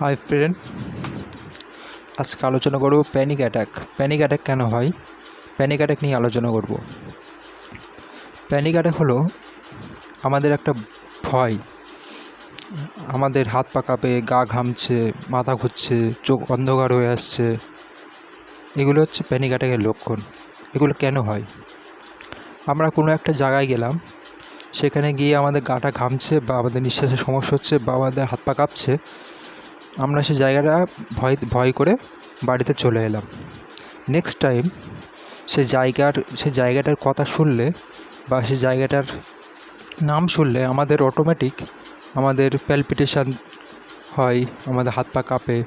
Hi friend, আজকে আলোচনা করব প্যানিক অ্যাটাক প্যানিক অ্যাটাক কেন হয় প্যানিক অ্যাটাক নিয়ে আলোচনা করব। প্যানিক অ্যাটাক হলো আমাদের একটা ভয়। আমাদের হাত পা কাঁপে, গা ঘামছে, মাথা ঘুরছে, চোখ অন্ধকার হয়ে আসছে। এগুলো হচ্ছে প্যানিক অ্যাটাকের লক্ষণ। এগুলো কেন হয়? আমরা কোনো একটা জায়গায় গেলাম, সেখানে গিয়ে আমাদের গাটা ঘামছে বা আমাদের নিঃশ্বাসের সমস্যা হচ্ছে বা আমাদের হাত পা কাঁপছে। আমরা সে জায়গাটা ভয় ভয় করে বাড়িতে চলে এলাম। নেক্সট টাইম সে জায়গার, সে জায়গাটার কথা শুনলে বা সে জায়গাটার নাম শুনলে আমাদের অটোমেটিক আমাদের প্যালপিটেশান হয়, আমাদের হাত পা কাঁপে,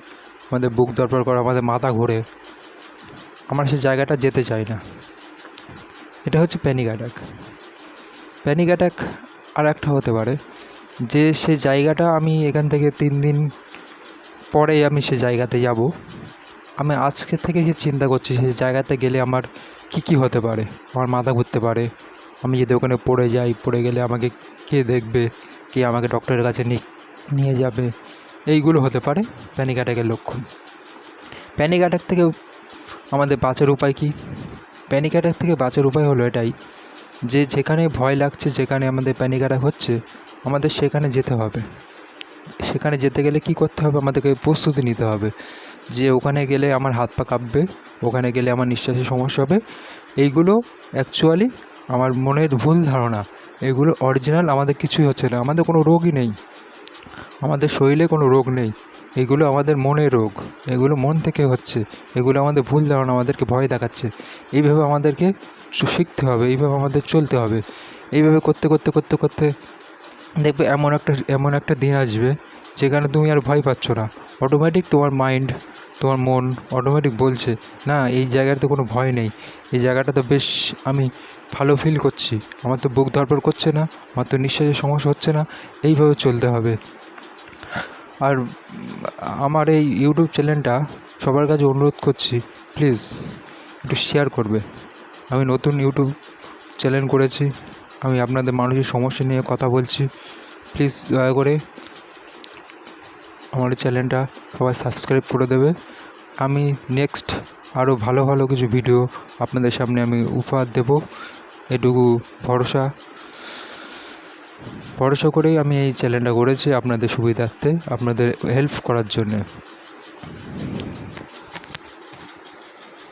আমাদের বুক দরপর করে, আমাদের মাথা ঘোরে। আমরা সে জায়গাটা যেতে চাই না। এটা হচ্ছে প্যানিক অ্যাটাক প্যানিক অ্যাটাক আর একটা হতে পারে যে সে জায়গাটা আমি এখান থেকে তিন দিন পরে আমি সে জায়গাতে যাব। আমি আজকে থেকে যে চিন্তা করছি সেই জায়গাতে গেলে আমার কি কি হতে পারে? আমার মাথা ঘুরতে পারে। আমি যদি ওখানে পড়ে যাই, পড়ে গেলে আমাকে কে দেখবে? কে আমাকে ডক্টরের কাছে নিয়ে যাবে? এইগুলো হতে পারে প্যানিক অ্যাটাকের লক্ষণ। প্যানিক অ্যাটাক থেকে আমাদের বাঁচার উপায় কি? প্যানিক অ্যাটাক থেকে বাঁচার উপায় হলো এটাই যে, যেখানে ভয় লাগছে, যেখানে আমাদের প্যানিক অ্যাটাক হচ্ছে, আমাদের সেখানে যেতে হবে। সেখানে যেতে গেলে কি করতে হবে? আমাদেরকে প্রস্তুতি নিতে হবে যে ওখানে গেলে আমার হাত পা কাঁপবে, ওখানে গেলে আমার নিঃশ্বাসের সমস্যা হবে। এইগুলো অ্যাকচুয়ালি আমার মনের ভুল ধারণা। এগুলো অরিজিনাল আমাদের কিছুই হচ্ছে না। আমাদের কোনো রোগই নেই। আমাদের শরীরে কোনো রোগ নেই। এগুলো আমাদের মনের রোগ। এগুলো মন থেকে হচ্ছে। এগুলো আমাদের ভুল ধারণা আমাদেরকে ভয় দেখাচ্ছে। এইভাবে আমাদেরকে শিখতে হবে। এইভাবে আমাদের চলতে হবে। এইভাবে করতে করতে করতে করতে দেখবে এমন একটা এমন একটা দিন আসবে যেখানে তুমি আর ভয় পাচ্ছ না। অটোমেটিক তোমার মাইন্ড তোমার মন অটোমেটিক বলছে, না, এই জায়গাটাতে কোনো ভয় নেই। এই জায়গাটা তো বেশ আমি ভালো ফিল করছি। আমার তো বুক ধরপড় করছে না, আমার তো নিঃশ্বাসের সমস্যা হচ্ছে না। এইভাবে চলতে হবে। আর আমার এই ইউটিউব চ্যানেলটা সবার কাছে অনুরোধ করছি প্লিজ একটু শেয়ার করবে। আমি নতুন ইউটিউব চ্যানেল করেছি। আমি আপনাদের মানুষের সমস্যা নিয়ে কথা বলছি। প্লিজ দয়া করে আমার চ্যানেলটা সবাই সাবস্ক্রাইব করে দেবে। আমি নেক্সট আরও ভালো ভালো কিছু ভিডিও আপনাদের সামনে আমি উপহার দেব। এটুকু ভরসা। ভরসা করেই আমি এই চ্যানেলটা করেছি আপনাদের সুবিধার্থে, আপনাদের হেল্প করার জন্যে।